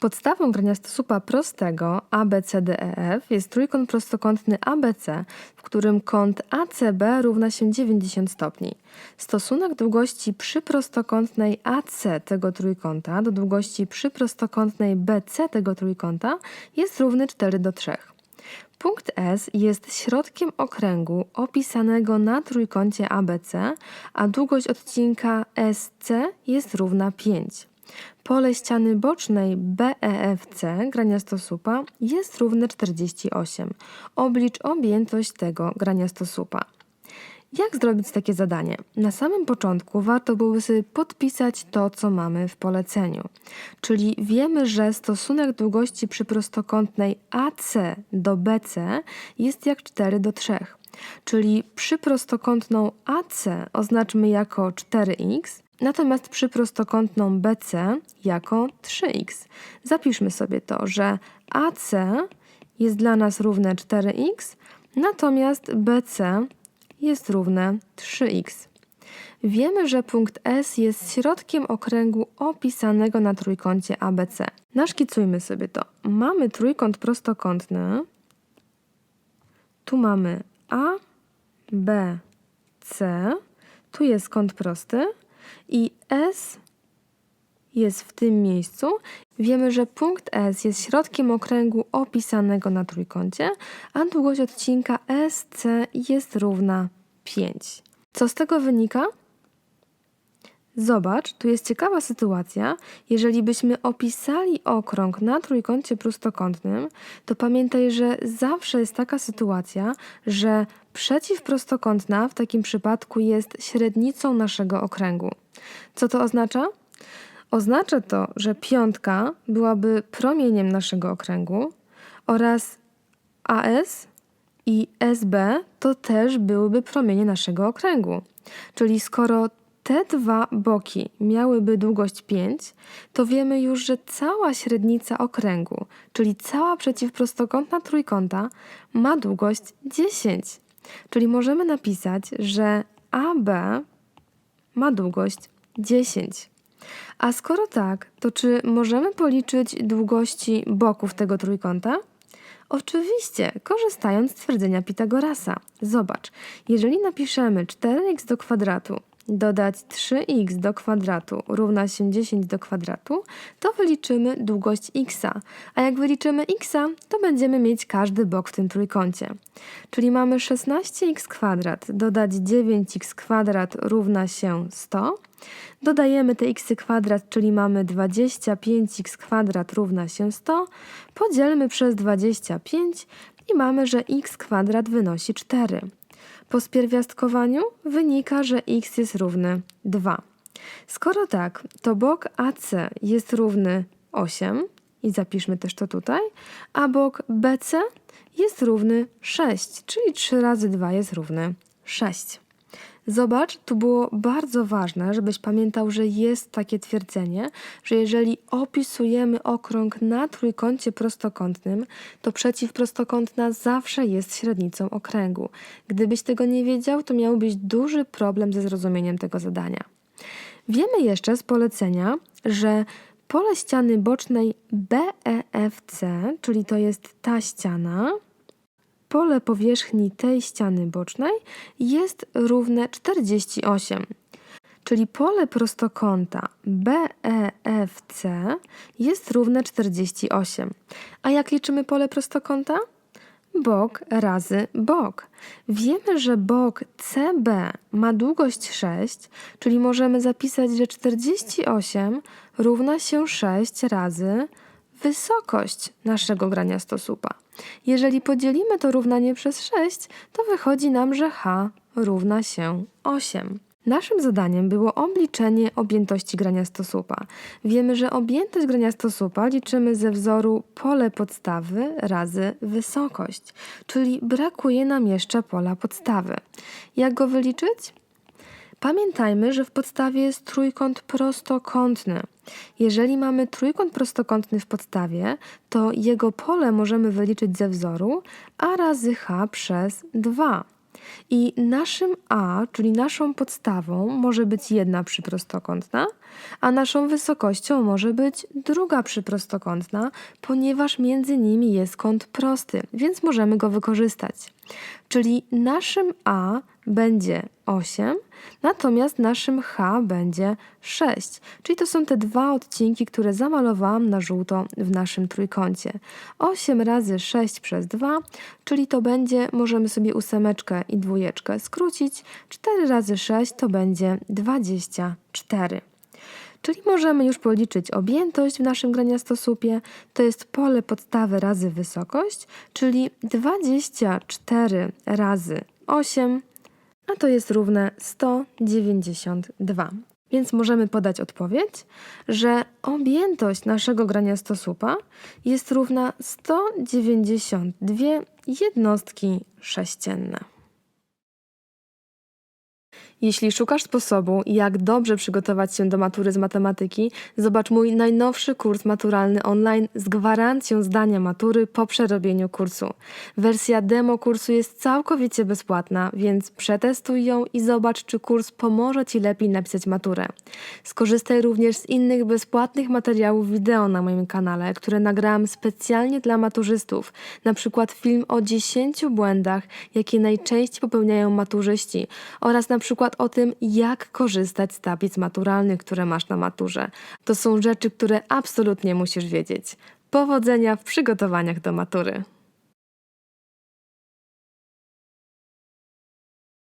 Podstawą grania stosupa prostego ABCDEF jest trójkąt prostokątny ABC, w którym kąt ACB równa się 90 stopni. Stosunek długości przyprostokątnej AC tego trójkąta do długości przyprostokątnej BC tego trójkąta jest równy 4 do 3. Punkt S jest środkiem okręgu opisanego na trójkącie ABC, a długość odcinka SC jest równa 5. Pole ściany bocznej BEFC grania stosupa jest równe 48. Oblicz objętość tego grania stosupa. Jak zrobić takie zadanie? Na samym początku warto byłoby sobie podpisać to, co mamy w poleceniu. Czyli wiemy, że stosunek długości przyprostokątnej AC do BC jest jak 4 do 3. Czyli przyprostokątną AC oznaczmy jako 4x, natomiast przyprostokątną BC jako 3x. Zapiszmy sobie to, że AC jest dla nas równe 4x, natomiast BC jest równe 3x. Wiemy, że punkt S jest środkiem okręgu opisanego na trójkącie ABC. Naszkicujmy sobie to. Mamy trójkąt prostokątny. Tu mamy A, B, C. Tu jest kąt prosty i S jest w tym miejscu. Wiemy, że punkt S jest środkiem okręgu opisanego na trójkącie, a długość odcinka SC jest równa 5. Co z tego wynika? Zobacz, tu jest ciekawa sytuacja. Jeżeli byśmy opisali okrąg na trójkącie prostokątnym, to pamiętaj, że zawsze jest taka sytuacja, że przeciwprostokątna w takim przypadku jest średnicą naszego okręgu. Co to oznacza? Oznacza to, że piątka byłaby promieniem naszego okręgu oraz AS i SB to też byłyby promienie naszego okręgu. Czyli skoro te dwa boki miałyby długość 5, to wiemy już, że cała średnica okręgu, czyli cała przeciwprostokątna trójkąta ma długość 10. Czyli możemy napisać, że AB ma długość 10. A skoro tak, to czy możemy policzyć długości boków tego trójkąta? Oczywiście, korzystając z twierdzenia Pitagorasa. Zobacz, jeżeli napiszemy 4x do kwadratu dodać 3x do kwadratu równa się 10 do kwadratu, to wyliczymy długość x. A jak wyliczymy x, to będziemy mieć każdy bok w tym trójkącie. Czyli mamy 16x kwadrat dodać 9x kwadrat równa się 100. Dodajemy te x kwadrat, czyli mamy 25x kwadrat równa się 100. Podzielmy przez 25 i mamy, że x kwadrat wynosi 4. Po spierwiastkowaniu wynika, że x jest równy 2. Skoro tak, to bok AC jest równy 8 i zapiszmy też to tutaj, a bok BC jest równy 6, czyli 3 razy 2 jest równy 6. Zobacz, tu było bardzo ważne, żebyś pamiętał, że jest takie twierdzenie, że jeżeli opisujemy okrąg na trójkącie prostokątnym, to przeciwprostokątna zawsze jest średnicą okręgu. Gdybyś tego nie wiedział, to miałbyś duży problem ze zrozumieniem tego zadania. Wiemy jeszcze z polecenia, że pole ściany bocznej BEFC, czyli to jest ta ściana, pole powierzchni tej ściany bocznej jest równe 48. Czyli pole prostokąta BEFC jest równe 48. A jak liczymy pole prostokąta? Bok razy bok. Wiemy, że bok CB ma długość 6, czyli możemy zapisać, że 48 równa się 6 razy wysokość naszego grania stosupa. Jeżeli podzielimy to równanie przez 6, to wychodzi nam, że h równa się 8. Naszym zadaniem było obliczenie objętości grania stosupa. Wiemy, że objętość grania stosupa liczymy ze wzoru pole podstawy razy wysokość, czyli brakuje nam jeszcze pola podstawy. Jak go wyliczyć? Pamiętajmy, że w podstawie jest trójkąt prostokątny. Jeżeli mamy trójkąt prostokątny w podstawie, to jego pole możemy wyliczyć ze wzoru a razy h przez 2. I naszym A, czyli naszą podstawą, może być jedna przyprostokątna, a naszą wysokością może być druga przyprostokątna, ponieważ między nimi jest kąt prosty, więc możemy go wykorzystać. Czyli naszym A będzie 8, natomiast naszym H będzie 6. Czyli to są te dwa odcinki, które zamalowałam na żółto w naszym trójkącie. 8 razy 6 przez 2, czyli to będzie, możemy sobie ósemeczkę i dwójeczkę skrócić. 4 razy 6 to będzie 24. Czyli możemy już policzyć objętość w naszym graniastosłupie. To jest pole podstawy razy wysokość, czyli 24 razy 8, a to jest równe 192. Więc możemy podać odpowiedź, że objętość naszego graniastosłupa jest równa 192 jednostki sześcienne. Jeśli szukasz sposobu, jak dobrze przygotować się do matury z matematyki, zobacz mój najnowszy kurs maturalny online z gwarancją zdania matury po przerobieniu kursu. Wersja demo kursu jest całkowicie bezpłatna, więc przetestuj ją i zobacz, czy kurs pomoże Ci lepiej napisać maturę. Skorzystaj również z innych bezpłatnych materiałów wideo na moim kanale, które nagrałam specjalnie dla maturzystów, na przykład film o 10 błędach, jakie najczęściej popełniają maturzyści oraz na przykład o tym, jak korzystać z tablic maturalnych, które masz na maturze. To są rzeczy, które absolutnie musisz wiedzieć. Powodzenia w przygotowaniach do matury.